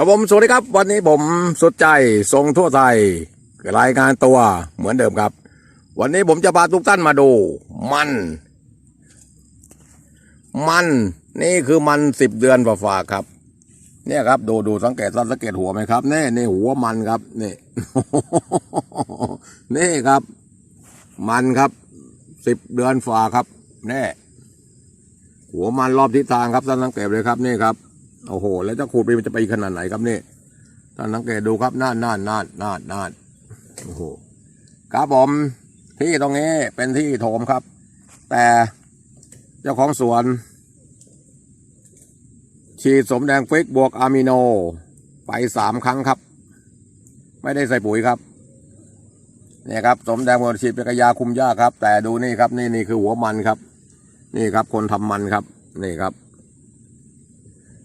ครับผมสวัสดีครับ วันนี้ผมสุดใจทรงทั่วไทยรายงานตัวเหมือนเดิมครับ วันนี้ผมจะพาทุกท่านมาดู มัน มันนี่คือมันสิบเดือนฝ่าๆครับ เนี่ยครับ ดูดูสังเกตสังเกตหัวไหมครับแนี่นี่หัวมันครับนี่นี่ครับ มันครับสิบเดือนฝ่าครับ แน่ หัวมันรอบทิศทางครับท่านสังเกตเลยครับนี่ครับ โอ้โห แล้วจะขูดไปมันจะไปขนาดไหนครับนี่ท่านสังเกตดูครับน่านน่านน่านน่านน่านโอ้โหครับผมที่ตรงนี้เป็นที่โถมครับ แต่เจ้าของสวน ฉีดสมแดงฟิกบวกอะมิโน ไปสามครั้งครับ ไม่ได้ใส่ปุ๋ยครับเนี่ยครับสมแดงบวกฉีดเป็นกระยาคุมหญ้าครับ แต่ดูนี่ครับ นี่นี่คือหัวมันครับ นี่ครับ คนทำมันครับ นี่ครับ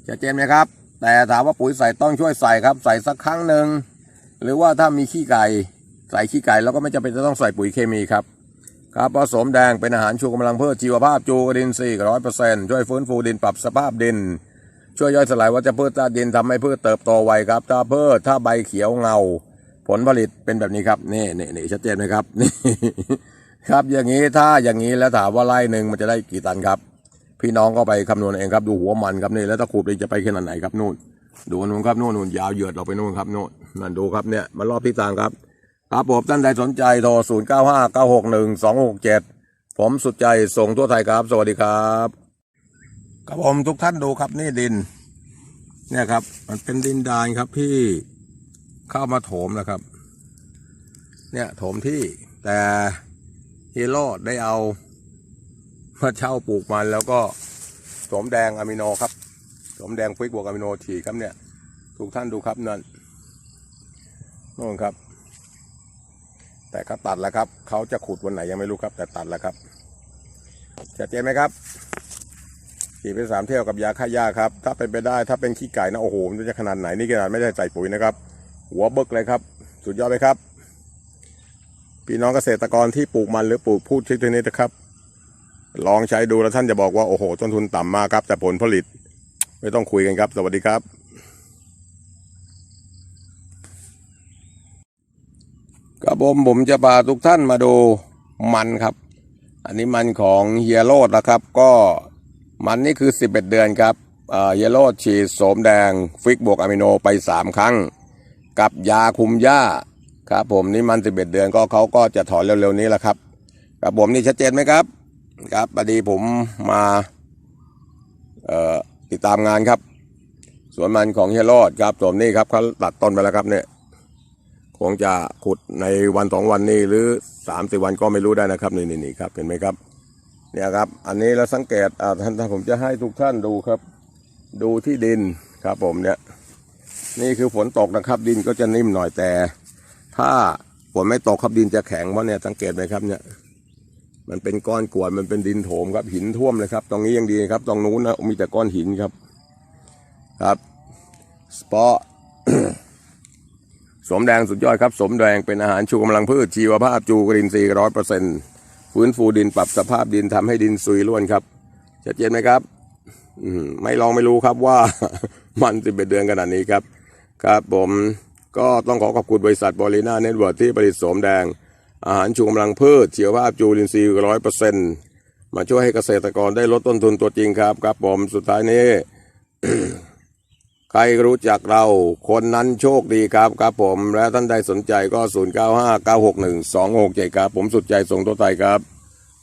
ชัดเจนไหมครับ แต่ถามว่าปุ๋ยใส่ต้องช่วยใส่ครับ ใส่สักครั้งหนึ่งหรือว่าถ้ามีขี้ไก่ ใส่ขี้ไก่แล้วก็ไม่จำเป็นจะต้องใส่ปุ๋ยเคมีครับครับผสมแดงเป็นอาหารชูกำลังเพิ่มชีวภาพจูกระดินทรีย์ร้อยเปอร์เซ็นต์ช่วยฟื้นฟูดินปรับสภาพดิน ช่วยย่อยสลายวัชพืชธาตุดินทำให้พืชเติบโตไวครับ ถ้าพืชถ้าใบเขียวเงา ผลผลิตเป็นแบบนี้ครับนี่นี่นี่ชัดเจนไหมครับนี่ครับอย่างนี้ถ้าอย่างนี้แล้วถามว่าไร่หนึ่งมันจะได้กี่ตันครับ พี่น้องก็ไปคำนวณเองครับดูหัวมันครับนี่แล้วตะขูดจะไปขนาดไหนครับนู่น ดูนู่นครับนู่นนู่นยาวเหยียดเราไปนู่นครับนู่นนั่นดูครับเนี่ยมันรอบที่ต่างครับ ครับผมท่านใดสนใจโทรศูนย์เก้าห้าเก้าหกหนึ่งสองหกเจ็ดผมสุดใจส่งทั่วไทยครับ สวัสดีครับครับผมทุกท่านดูครับนี่ดิน เนี่ยครับ มันเป็นดินดานครับที่เข้ามาโถมนะครับ เนี่ยโถมที่แต่ฮีโร่ได้เอา มาเช่าปลูกมันแล้วก็สมแดงอะมิโนครับสมแดงฟิกบวกอะมิโนฉีดครับเนี่ยทุกท่านดูครับนั่นนู่นครับ แต่เขาตัดแล้วครับเขาจะขุดวันไหนยังไม่รู้ครับ แต่ตัดแล้วครับชัดเจนไหมครับฉีดไปสามเที่ยวกับยาฆ่าหญ้าครับ ถ้าเป็นไปได้ถ้าเป็นขี้ไก่นะโอ้โหมันจะขนาดไหนนี่ขนาดไม่ได้ใส่ปุ๋ยนะครับ หัวเบิกเลยครับ สุดยอดเลยครับ พี่น้องเกษตรกรที่ปลูกมันหรือปลูกพืชชนิดนี้นะครับ ลองใช้ดูแล้วท่านจะบอกว่าโอ้โหต้นทุนต่ำมากครับ แต่ผลผลิต ไม่ต้องคุยกันครับ สวัสดีครับ ครับผมผมจะพาทุกท่านมาดูมันครับ อันนี้มันของเฮียโรดนะครับ ก็มันนี่คือ 11 เดือนครับเฮียโรดฉีดโสมแดง ฟิกบวกอะมิโนไป 3 ครั้ง กับยาคุมหญ้าครับผมนี่มัน 11 เดือนก็เขาก็จะถอนเร็วๆนี้แหละครับครับผมนี่ชัดเจนไหมครับ ครับพอดีผมมาติดตามงานครับ สวนมันของเฮียโรดครับผมนี่ครับเขาตัดต้นไปแล้วครับเนี่ยคงจะขุดในวันสองวันนี้หรือสามสี่วันก็ไม่รู้ได้นะครับนี่นี่นี่ครับเห็นไหมครับเนี่ยครับ อันนี้เราสังเกตอ่าท่านท่านผมจะให้ทุกท่านดูครับ ดูที่ดินครับผมเนี่ย นี่คือฝนตกนะครับ ดินก็จะนิ่มหน่อยแต่ ถ้าฝนไม่ตกครับดินจะแข็งเพราะเนี่ยสังเกตไหมครับเนี่ย มันเป็นก้อนกวดมันเป็นดินโถมครับหินท่วมเลยครับตรงนี้ยังดีครับตรงนู้นนะมีแต่ก้อนหินครับ ครับสปอสมแดงสุดยอดครับ สมแดงเป็นอาหารชูกำลังพืชชีวภาพจูกรินทรีย์ร้อยเปอร์เซ็นต์ฟื้นฟูดินปรับสภาพดินทำให้ดินซุยล้วนครับชัดเจนไหมครับ อืมไม่ลองไม่รู้ครับว่ามันสิบเอ็ดเดือนขนาดนี้ครับ ครับผมก็ต้องขอขอบคุณบริษัทบริน่าเน็ตเวิร์ที่ผลิตสมแดง อาหารชูกำลังพืชเชีวภาพจูรินทรีย์ร้อยเปอร์เซ็นต์มาช่วยให้เกษตรกรได้ลดต้นทุนตัวจริงครับครับผมสุดท้ายนี้ใครรู้จักเราคนนั้นโชคดีครับครับผม และท่านใดสนใจก็ 0 9 5 9 6 1 2 6 7ครับ ผมสุดใจส่งตัวไตครับ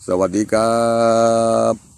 สวัสดีครับ